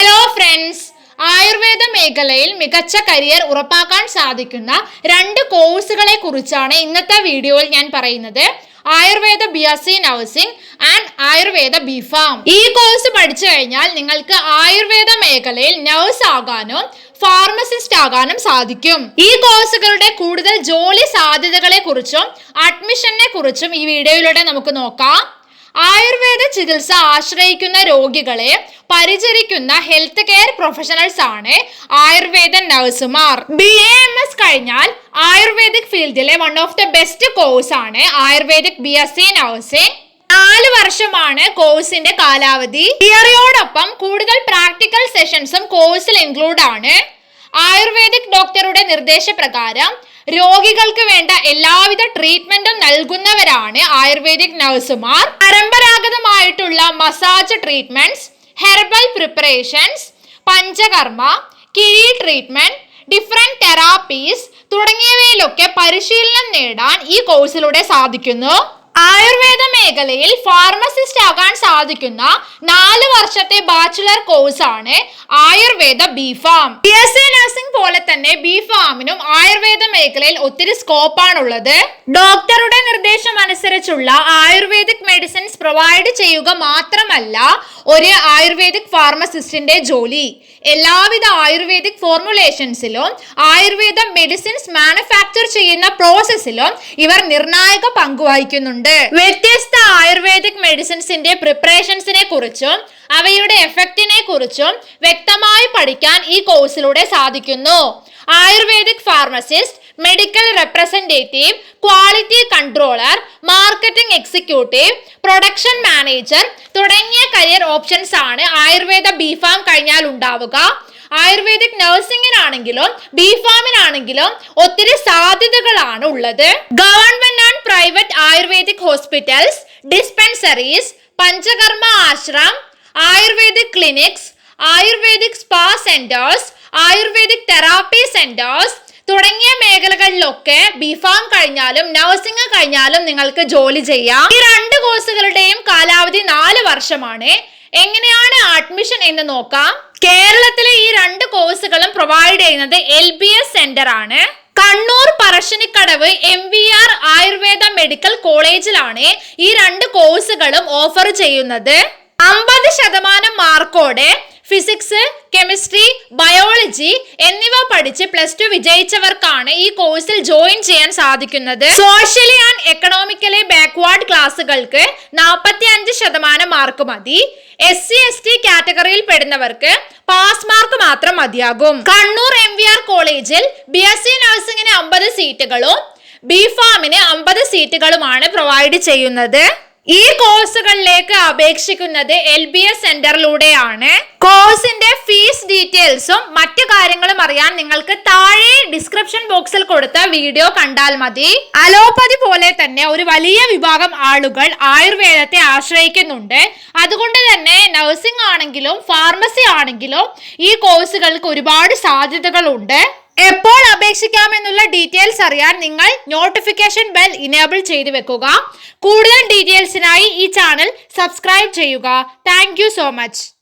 Hello friends Ayurveda മേഖലയിൽ മികച്ച career ഉറപ്പാക്കാൻ സാധിക്കുന്ന രണ്ട് കോഴ്സുകളെ കുറിച്ചാണ് ഇന്നത്തെ വീഡിയോയിൽ ഞാൻ പറയുന്നത്. Ayurveda B S C nursing and Ayurveda B pharm. ഈ കോഴ്സ് പഠിച്ചു കഴിഞ്ഞാൽ നിങ്ങൾക്ക് ആയുർവേദ മേഖലയിൽ നഴ്സ് ആകാനും ഫാർമസിസ്റ്റ് ആകാനും സാധിക്കും. ഈ കോഴ്സുകളുടെ കൂടുതൽ ജോലി സാധ്യതകളെ കുറിച്ചും അഡ്മിഷനെ കുറിച്ചും ഈ വീഡിയോയിലൂടെ നമുക്ക് നോക്കാം. ആയുർവേദ ചികിത്സ ആശ്രയിക്കുന്ന രോഗികളെ പരിചരിക്കുന്ന ഹെൽത്ത് കെയർ പ്രൊഫഷണൽസ് ആണ് ആയുർവേദ നഴ്സുമാർ. ബി എ എം എസ് കഴിഞ്ഞാൽ ആയുർവേദിക് ഫീൽഡിലെ one of the best course ആണ് Ayurvedic B S C nursing നാല് വർഷമാണ് കോഴ്സിന്റെ കാലാവധി. തിയറിയോടൊപ്പം കൂടുതൽ പ്രാക്ടിക്കൽ സെഷൻസും കോഴ്സിൽ ഇൻക്ലൂഡ് ആണ്. ആയുർവേദിക് ഡോക്ടറുടെ നിർദ്ദേശപ്രകാരം രോഗികൾക്ക് വേണ്ട എല്ലാവിധ ട്രീറ്റ്മെന്റും നൽകുന്നവരാണ് ആയുർവേദിക് നഴ്സുമാർ. പരമ്പരാഗതമായിട്ടുള്ള massage treatments herbal preparations Panchakarma കിഴി ട്രീറ്റ്മെന്റ് ഡിഫറെന്റ് തെറാപ്പീസ് തുടങ്ങിയവയിലൊക്കെ പരിശീലനം നേടാൻ ഈ കോഴ്സിലൂടെ സാധിക്കുന്നു. ആയുർവേദ മേഖലയിൽ ഫാർമസിസ്റ്റ് ആകാൻ സാധിക്കുന്ന നാല് വർഷത്തെ ബാച്ചുലർ കോഴ്സാണ് Ayurveda B pharm B S തന്നെ ബി ഫാമിനും ആയുർവേദ മേഖലയിൽ ഒത്തിരി സ്കോപ്പാണുള്ളത് ഡോക്ടറുടെ നിർദ്ദേശം അനുസരിച്ചുള്ള ആയുർവേദിക് മെഡിസിൻസ് പ്രൊവൈഡ് ചെയ്യുക മാത്രമല്ല ഒരു ആയുർവേദിക് ഫാർമസിസ്റ്റിന്റെ ജോലി. എല്ലാവിധ ആയുർവേദിക് ഫോർമുലേഷൻസിലും ആയുർവേദ മെഡിസിൻസ് മാനുഫാക്ചർ ചെയ്യുന്ന പ്രോസസ്സിലും ഇവർ നിർണായക പങ്കുവഹിക്കുന്നുണ്ട് വ്യത്യസ്ത ആയുർവേദിക് മെഡിസിൻസിന്റെ പ്രിപ്പറേഷൻസിനെ കുറിച്ചും അവയുടെ എഫക്റ്റിനെ കുറിച്ചും വ്യക്തമായി പഠിക്കാൻ ഈ കോഴ്സിലൂടെ സാധിക്കുന്നു. Ayurvedic pharmacist medical representative quality controller marketing executive production manager തുടങ്ങിയ കരിയർ ഓപ്ഷൻസ് ആണ് ആയുർവേദ ബി ഫാം കഴിഞ്ഞാൽ ഉണ്ടാവുക. ആയുർവേദിക് നഴ്സിംഗിനാണെങ്കിലും ബി ഫാമിനാണെങ്കിലും ഒത്തിരി സാധ്യതകളാണ് ഉള്ളത്. Government and private Ayurvedic hospitals dispensaries Panchakarma ashram Ayurvedic clinics Ayurvedic spa centres Ayurvedic therapy centres തുടങ്ങിയ മേഖലകളിലൊക്കെ BPharm കഴിഞ്ഞാലും നഴ്സിംഗ് കഴിഞ്ഞാലും നിങ്ങൾക്ക് ജോലി ചെയ്യാം. ഈ രണ്ട് കോഴ്സുകളുടെയും കാലാവധി നാല് വർഷമാണ്. എങ്ങനെയാണ് അഡ്മിഷൻ എന്ന് നോക്കാം. കേരളത്തിലെ ഈ രണ്ട് കോഴ്സുകളും പ്രൊവൈഡ് ചെയ്യുന്നത് എൽ ബി എസ് സെന്റർ ആണ്. Kannur Parassinikkadavu M V R Ayurveda medical കോളേജിലാണ് ഈ രണ്ട് കോഴ്സുകളും ഓഫർ ചെയ്യുന്നത്. അമ്പത് ശതമാനം മാർക്കോടെ ഫിസിക്സ് കെമിസ്ട്രി ബയോളജി എന്നിവ പഠിച്ച് പ്ലസ് ടു വിജയിച്ചവർക്കാണ് ഈ കോഴ്സിൽ ജോയിൻ ചെയ്യാൻ സാധിക്കുന്നത്. സോഷ്യലി ആൻഡ് എക്കണോമിക്കലി ബാക്ക്വാർഡ് ക്ലാസ്സുകൾക്ക് നാൽപ്പത്തി അഞ്ച് ശതമാനം മാർക്ക് മതി. എസ് സി എസ് ടി കാറ്റഗറിയിൽ പെടുന്നവർക്ക് പാസ് മാർക്ക് മാത്രം മതിയാകും. കണ്ണൂർ എം വി ആർ കോളേജിൽ ബി എസ് സി നഴ്സിംഗിന് അമ്പത് സീറ്റുകളും ബി ഫാമിന് അമ്പത് സീറ്റുകളുമാണ് പ്രൊവൈഡ് ചെയ്യുന്നത്. ഈ കോഴ്സുകളിലേക്ക് അപേക്ഷിക്കുന്നത് എൽ ബി എസ് സെന്ററിലൂടെയാണ്. കോഴ്സിന്റെ ഫീസ് ഡീറ്റെയിൽസും മറ്റു കാര്യങ്ങളും അറിയാൻ നിങ്ങൾക്ക് താഴെ ഡിസ്ക്രിപ്ഷൻ ബോക്സിൽ കൊടുത്ത വീഡിയോ കണ്ടാൽ മതി. അലോപ്പതി പോലെ തന്നെ ഒരു വലിയ വിഭാഗം ആളുകൾ ആയുർവേദത്തെ ആശ്രയിക്കുന്നുണ്ട്. അതുകൊണ്ട് തന്നെ നഴ്സിംഗ് ആണെങ്കിലും ഫാർമസി ആണെങ്കിലും ഈ കോഴ്സുകൾക്ക് ഒരുപാട് സാധ്യതകളുണ്ട്. എപ്പോൾ അപേക്ഷിക്കാമെന്നുള്ള ഡീറ്റെയിൽസ് അറിയാൻ നിങ്ങൾ നോട്ടിഫിക്കേഷൻ ബെൽ ഇനേബിൾ ചെയ്തു വെക്കുക. കൂടുതൽ ഡീറ്റെയിൽസിനായി ഈ ചാനൽ സബ്സ്ക്രൈബ് ചെയ്യുക. Thank so much.